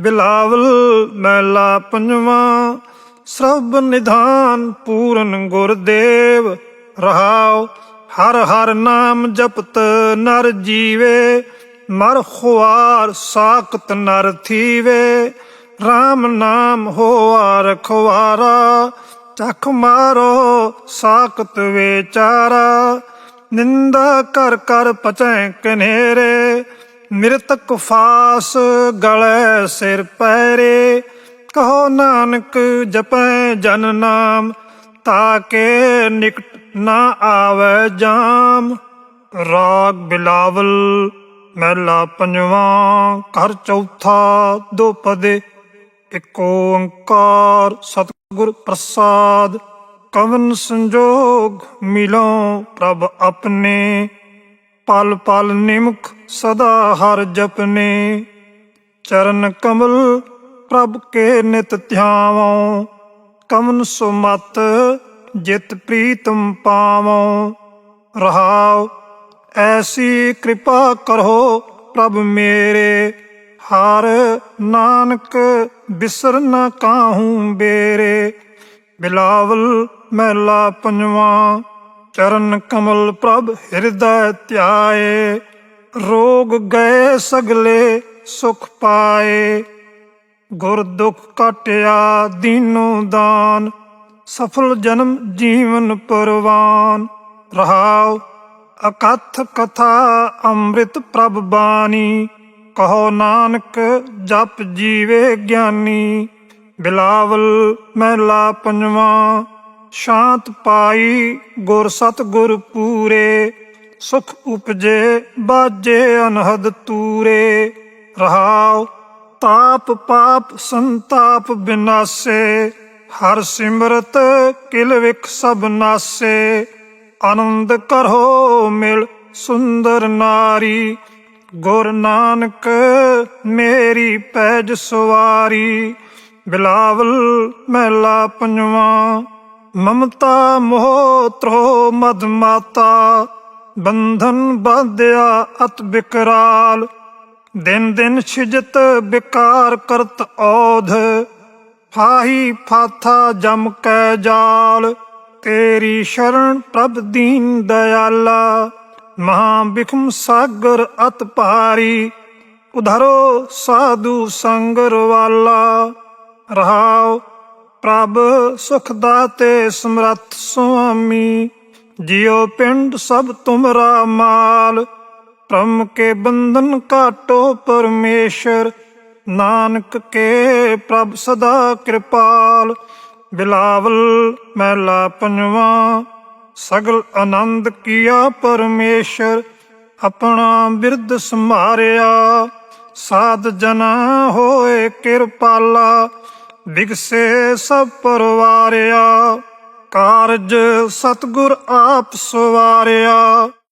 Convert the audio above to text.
ਬਿਲਾਵਲ ਮੈਲਾ ਪੰਜਵਾਂ ਸਭ ਨਿਧਾਨ ਪੂਰਨ ਗੁਰਦੇਵ, ਰਹਾਉ, ਹਰ ਹਰ ਨਾਮ ਜਪਤ ਨਰ ਜੀਵੇ, ਮਰ ਖੁਆਰ ਸਾਖਤ ਨਰ ਥੀਵੇ RAM ਨਾਮ ਹੋਆ ਰਖਵਾਰਾ, ਚਖ ਮਾਰੋ ਸਾਖਤ ਵਿਚਾਰਾ, ਨਿੰਦਾ ਕਰ ਕਰ ਪਚੈ ਕਨੇਰੇ ਮਿਰਤਕ ਫਾਸ ਗਲੇ ਸਿਰ ਪੈਰੇ, ਕਹੋ ਨਾਨਕ ਜਪੈ ਜਨ ਨਾਮ ਤਾਕੇ ਨਿਕਟ ਨਾ ਆਵੇ ਜਾਮ। ਰਾਗ ਬਿਲਾਵਲ ਮਹਿਲਾ ਪੰਜਵਾਂ, ਘਰ ਚੌਥਾ ਦੋ ਪਦੇ, ਇਕ ਓੰਕਾਰ ਸਤਿਗੁਰ ਪ੍ਰਸਾਦ, ਕਵਨ ਸੰਜੋਗ ਮਿਲੋ ਪ੍ਰਭ ਆਪਣੇ। ਪਲ ਪਲ ਨਿਮਖ ਸਦਾ ਹਰ ਜਪਨੇ। ਚਰਨ ਕਮਲ ਪ੍ਰਭ ਕੇ ਨਿਤ ਧਿਆਵੋ। ਕਮਨ ਸੁਮਤ ਜਿਤ ਪ੍ਰੀਤਮ ਪਾਵੋ। ਰਹਾਉ, ਐਸੀ ਕਿਰਪਾ ਕਰੋ ਪ੍ਰਭ ਮੇਰੇ। ਹਰ ਨਾਨਕ ਬਿਸਰ ਨਾ ਕਾਹੂ ਬੇਰੇ। ਬਿਲਾਵਲ ਮਹਿਲਾ ਪੰਜਵਾਂ। ਚਰਨ ਕਮਲ ਪ੍ਰਭ ਹਿਰਦੈ ਧਿਆਏ, ਰੋਗ ਗਏ ਸਗਲੇ ਸੁਖ ਪਾਏ। ਗੁਰ ਦੁਖ ਕਟਿਆ ਦੀਨੋ ਦਾਨ, ਸਫਲ ਜਨਮ ਜੀਵਨ ਪਰਵਾਨ। ਰਹਾਉ ਅਕਥ ਕਥਾ ਅੰਮ੍ਰਿਤ ਪ੍ਰਭ ਬਾਣੀ, ਕਹੋ ਨਾਨਕ ਜਪ ਜੀਵੇ ਗਿਆਨੀ। ਬਿਲਾਵਲ ਮਹਿਲਾ ਪੰਜਵਾਂ ਸ਼ਾਂਤ ਪਾਈ ਗੁਰ ਸਤ ਗੁਰ ਪੂਰੇ, ਸੁਖ ਉਪਜੇ ਬਾਜੇ ਅਨਹਦ ਤੂਰੇ। ਰਹਾਉ ਤਾਪ ਪਾਪ ਸੰਤਾਪ ਬਿਨਾਸੇ, ਹਰ ਸਿਮਰਤ ਕਿਲ ਵਿਖ ਸਭ ਨਾਸੇ। ਆਨੰਦ ਕਰੋ ਮਿਲ ਸੁੰਦਰ ਨਾਰੀ, ਗੁਰ ਨਾਨਕ ਮੇਰੀ ਪੈਜ ਸਵਾਰੀ। ਬਿਲਾਵਲ ਮਹਿਲਾ ਪੰਜਵਾਂ ਮਮਤਾ ਮੋਹ ਤ੍ਰੋ ਮਦ ਮਾਤਾ, ਬੰਧਨ ਬਾਧਿਆ ਅਤ ਬਿਕਰਾਲ। ਦਿਨ ਦਿਨ ਛਿਜਤ ਬਿਕਾਰ ਕਰਤ ਔਧ, ਫਾਹੀ ਫਾਥਾ ਜਮ ਕੈ ਜਾਲ। ਤੇਰੀ ਸ਼ਰਨ ਪ੍ਰਭ ਦੀਨ ਦਇਆਲਾ ਮਹਾ ਬਿਖਮ ਸਾਗਰ ਅਤ ਭਾਰੀ। ਉਧਰੋ ਸਾਧੂ ਸੰਗਰ ਵਾਲਾ ਰਹਾਉ ਪ੍ਰਭ ਸੁਖ ਦਾਤੇ ਸਮਰੱਥ ਸੁਆਮੀ, ਜਿਉ ਪਿੰਡ ਸਭ ਤੁਮਰਾ ਮਾਲ। ਪ੍ਰਮ ਕੇ ਬੰਧਨ ਕਾਟੋ ਪਰਮੇਸ਼ਰ, ਨਾਨਕ ਕੇ ਪ੍ਰਭ ਸਦਾ ਕਿਰਪਾਲ। ਬਿਲਾਵਲ ਮਹਿਲਾ ਪੰਜਵਾਂ, ਸਗਲ ਆਨੰਦ ਕੀਆ ਪਰਮੇਸ਼ਰ, ਆਪਣਾ ਬਿਰਧ ਸਮਾਰਿਆ ਸਾਧ ਜਨਾ ਹੋਏ ਕਿਰਪਾਲਾ ਬਿਗਸੇ ਸਭ ਪਰਵਾਰਿਆ ਕਾਰਜ ਸਤਗੁਰ ਆਪ ਸਵਾਰਿਆ।